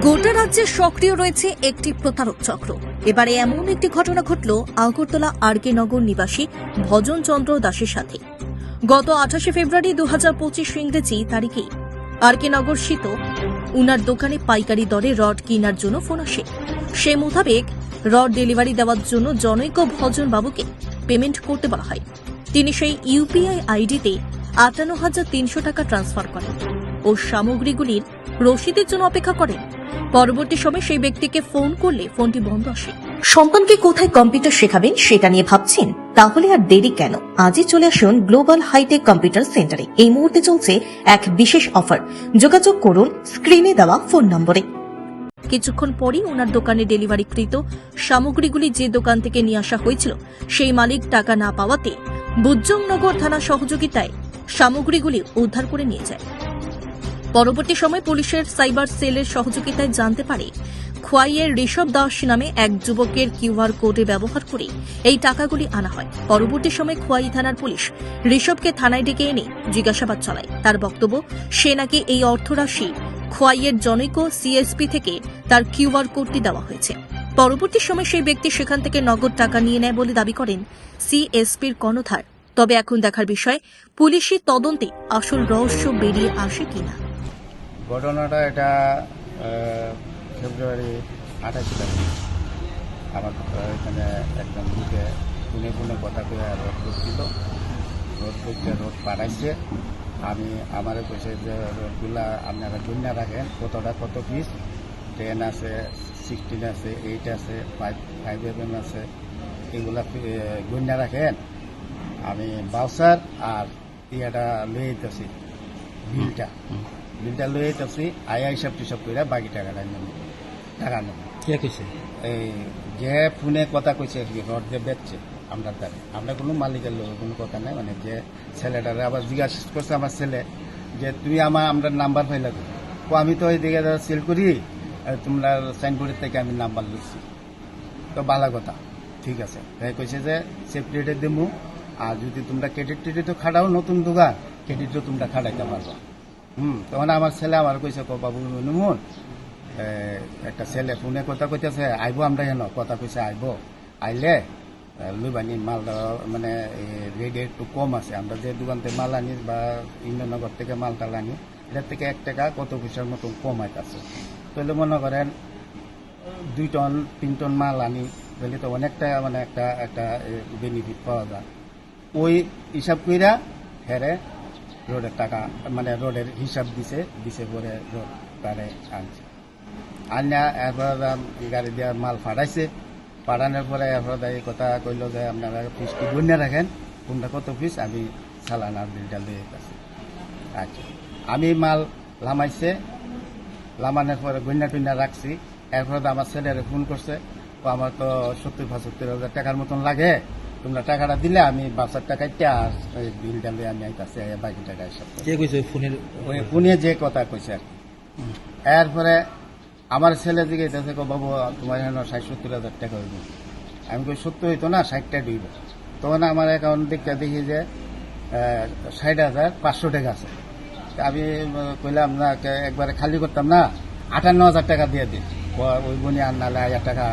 গোটা রাজ্যে সক্রিয় রয়েছে একটি প্রতারক চক্র। এবারে এমন একটি ঘটনা ঘটল আগরতলা আরকে নগর নিবাসী ভজন চন্দ্র দাসের সাথে। গত আঠাশে ফেব্রুয়ারি দু হাজার পঁচিশ ইংরেজি তারিখে আরকে নগর শীত উনার দোকানে পাইকারি দরে রড কেনার জন্য ফোন আসে। সে মোতাবেক রড ডেলিভারি দেওয়ার জন্য জনৈক ভজন বাবুকে পেমেন্ট করতে বলা হয়। তিনি সেই ইউপিআই আইডিতে আটান্ন হাজার তিনশো টাকা ট্রান্সফার করেন ও সামগ্রীগুলির রসিদের জন্য অপেক্ষা করেন। পরবর্তী সময় সেই ব্যক্তিকে ফোন করলে ফোনটি বন্ধ আসে। সন্তানকে কোথায় কম্পিউটার শেখাবেন সেটা নিয়ে ভাবছেন? তাহলে আর দেরি কেন? আজই চলে আসুন গ্লোবাল হাইটেক কম্পিউটার সেন্টারে। এই মুহূর্তে চলছে এক বিশেষ অফার। যোগাযোগ করুন স্ক্রিনে দেওয়া ফোন নম্বরে। কিছুক্ষণ পরই ওনার দোকানে ডেলিভারিকৃত সামগ্রীগুলি যে দোকান থেকে নিয়ে আসা হয়েছিল সেই মালিক টাকা না পাওয়াতে বুজ্জংনগর থানা সহযোগিতায় সামগ্রীগুলি উদ্ধার করে নিয়ে যায়। পরবর্তী সময় পুলিশের সাইবার সেলের সহযোগিতায় জানতে পারে, খোয়াইয়ের ঋষভ দাস নামে এক যুবকের কিউআর কোডে ব্যবহার করে এই টাকাগুলি আনা হয়। পরবর্তী সময় খোয়াই থানার পুলিশ ঋষভকে থানায় ডেকে এনে জিজ্ঞাসাবাদ চালায়। তার বক্তব্য, সে নাকি এই অর্থরাশি খোয়াইয়ের জনৈক সিএসপি থেকে তার কিউআর কোডটি দেওয়া হয়েছে। পরবর্তী সময় সেই ব্যক্তি সেখান থেকে নগদ টাকা নিয়ে নেয় বলে দাবি করেন সিএসপির কর্ণধার। তবে এখন দেখার বিষয়, পুলিশি তদন্তে আসল রহস্য বেরিয়ে আসে কিনা। ঘটনাটা এটা ফেব্রুয়ারি আঠাশ তারিখ। আমার এখানে একদম দিকে পুনে পুনে কথা করে রোড করছিল। রোড করতে রোড পাঠাইছে আমি আমার কইছে যে রোডগুলা আপনারা গুন্যা রাখেন। কতটা কত পিস টেন আছে সিক্সটিন আছে এইট আছে ফাইভ ফাইভ এম আছে। এগুলা গুন্যা রাখেন। আমি বাউসার আর ইয়াটা লয়ে যেতেছি বিলটা। বিলটা লয়ে যেতেছি আয়া হিসাব টিসাব করে বাকি টাকাটা নেব। টাকা নেব। কে কইছে? এই যে ফোনে কথা কইছে আর কি রড যে বেচছে আমরা দ্বারা। আমরা কোনো মালিকের লোক কোনো কথা নাই মানে যে ছেলেটারে আবার জিজ্ঞাসা করছে আমার ছেলে যে তুমি আমার আমরা নাম্বার পাইলা? ও আমি তো ওই দিকে সেল করি আর তোমরা সাইনবোর্ডের থেকে আমি নাম্বার লিখছি তো ভালো কথা ঠিক আছে। তাই কইছে যে সেপারেটে দেবো আর যদি তোমরা ক্রেডিট টেডিটও খাটাও নতুন দোকান ক্রেডিটও তোমরা খাটাইতে পারবা। হুম তখন আমার ছেলে আমার কইছে ক নুমুন একটা ছেলে ফোনে কথা কইতেছে আইব আমরা হেন? কথা কইছে আইব। আইলে এ, লইবানি মাল মানে রেট একটু কম আছে। আমরা যে দোকান থেকে মাল আনি বা ইন্দ্রনগর থেকে মাল টাল আনি এটার থেকে এক টাকা কত পয়সার মতো কম আইতাছে। তাহলে মনে করেন দুই টন তিন টন মাল আনি তাহলে তো অনেকটা মানে একটা একটা বেনিফিট পাওয়া যায়। ওই হিসাব কইরা হেরে রোডের টাকা মানে রোডের হিসাব দিছে দিছে পরে রোড তারে আনছে। আনিয়া এরপর গাড়ি দিয়ে মাল ফাটাইছে। পাঠানোর পরে এরপর এই কথা কইলো যে আপনারা ফিসটি গুণে রাখেন। কোনটা কত পিস আমি সালানার বিলটা লিয়ে গেছি আচ্ছা। আমি মাল লামাইছে, লামানোর পরে গন্যা টুন্যা রাখছি। এরপর আমার ছেলেরে ফোন করছে আমার তো সত্তর পঁচাত্তর হাজার টাকার মতন লাগে। তোমরা টাকাটা দিলে আমি বাচ্চার টাকাইতে আর বিলটা লিয়ে আমি আইতাছি বাকি টাকা হিসাব করে। কে কইছে ফোনের? ওই যে কথা কইছে আর। এরপরে আমার ছেলে দিকে কো বাবু তোমার এখানে ষাট সত্তর হাজার টাকা হইব। আমি কই সত্তর হইতো না ষাটটা দিব তখন আমার অ্যাকাউন্ট দিকটা দেখি যে ষাট হাজার পাঁচশো টাকা আছে। আমি কইলাম না একবারে খালি করতাম না আটান্ন হাজার টাকা দিয়ে দিই ওই বনি আর নালে হাজার টাকা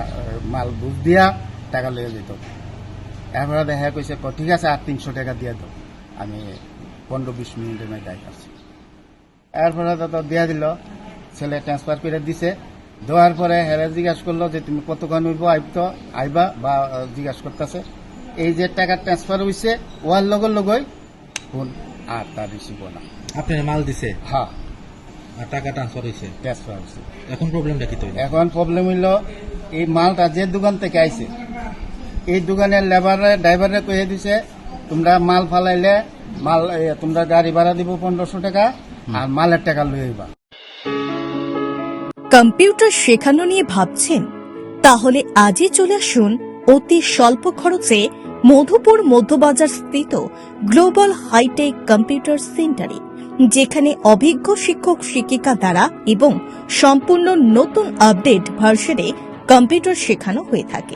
মাল বুঝ দিয়া টাকা লয়ে যেত এরপরে দেখা কইছে ঠিক আছে আর তিনশো টাকা দিয়ে দাও। আমি পনেরো বিশ মিনিটের মধ্যে আইতাছি এরপরে তো দিয়া দিল। ছেলে ট্রান্সফার করে দিছে। দেওয়ার পরে হেরে জিজ্ঞাসা করল যে তুমি কতক্ষণ উঠবো আইতো আইবা বা জিজ্ঞাসা করতেছে। এই যে টাকা ট্রান্সফার হইছে ওয়ার লগর লগই ফোন আর তার রিসিভ না। আপনার মাল দিছে? হ্যাঁ। আর টাকা ট্রান্সফার হইছে? ট্রান্সফার হয়েছে এখন প্রবলেমটা কি তৈরি? এখন প্রবলেম হইল এই মালটা যে দোকান থেকে আইছে এই দোকানের লেবারে ড্রাইভারে কয়ে দিছে তোমরা মাল ফালাইলে মাল তোমরা গাড়ি ভাড়া দিব পনেরোশো টাকা আর মালের টাকা লয়ে আইবা। কম্পিউটার শেখানো নিয়ে ভাবছেন? তাহলে আজই চলে আসুন অতি স্বল্প খরচে মধুপুর মধ্যবাজার স্থিত গ্লোবাল হাইটেক কম্পিউটার সেন্টারে যেখানে অভিজ্ঞ শিক্ষক শিক্ষিকা দ্বারা এবং সম্পূর্ণ নতুন আপডেট ভার্সনে কম্পিউটার শেখানো হয়ে থাকে।